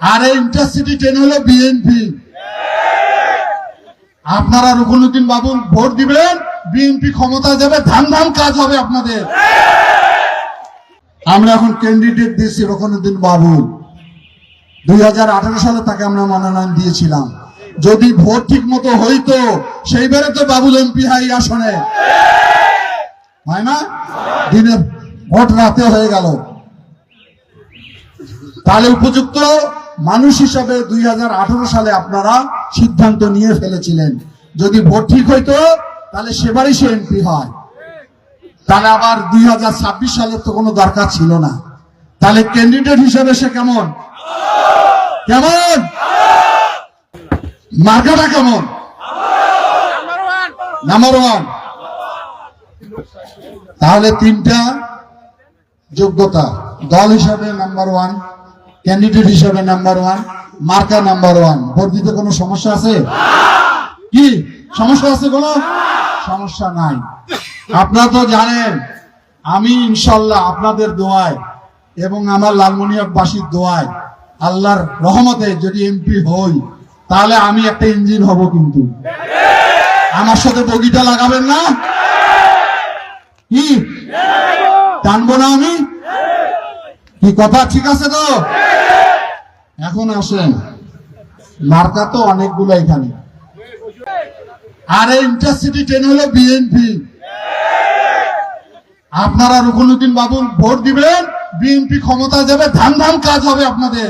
আর intercity train হলো BNP আপনারা রুকনুদ্দিন বাবু vote দিবেন বিএনপি ক্ষমতা যাবে, ধান ধান কাজ হবে আপনাদের। আমরা এখন ক্যান্ডিডেট দিয়েছি রকনুদ্দিন বাবু। দুই সালে তাকে আমরা মনোনয়ন দিয়েছিলাম। যদি ভোট ঠিক মতো হইতো, সেইবারে তো বাবুল এমপি হাই আসনে। হয় না? দিনে ভোট রাতে হয়ে গেল। তাহলে উপযুক্ত মানুষ হিসাবে দুই হাজার আঠারো সালে আপনারা সিদ্ধান্ত নিয়ে ফেলেছিলেন। যদি ভোট ঠিক হইতো, তাহলে সেবারই সে এমপি হয়। তাহলে আবার দুই হাজার ছাব্বিশ সালের তো কোনো দরকার ছিল না। তাহলে ক্যান্ডিডেট হিসাবে সে কেমন? কেমন? মার্কাটা কেমন? নাম্বার ওয়ান তাহলে তিনটা যোগ্যতা। দল হিসাবে নাম্বার ওয়ান ক্যান্ডিডেট হিসাবে নাম্বার ওয়ান মার্কা নাম্বার ওয়ান ভোট দিতে কোনো সমস্যা আছে? কি? সমস্যা আছে কোনো? সমস্যা নাই। আপনারা তো জানেন, আমি ইনশাল্লাহ আপনাদের দোয়ায় এবং আমার লালমনিয়াবাসীর দোয়ায় আল্লাহর রহমতে যদি এমপি হই, তাহলে আমি একটা ইঞ্জিন হব কিন্তু। আমার সাথে বগিটা লাগাবেন না? কি? টানবো না আমি? কি কথা? ঠিক আছে তো? এখন আসেন। মার্কা তো অনেকগুলো এখানে। আর এই ইন্টারসিটি ট্রেন হলো বিএনপি আপনারা রুকুনুদ্দিন বাবুর ভোট দিবেন বিএনপি ক্ষমতা যাবে ধান ধান কাজ হবে আপনাদের।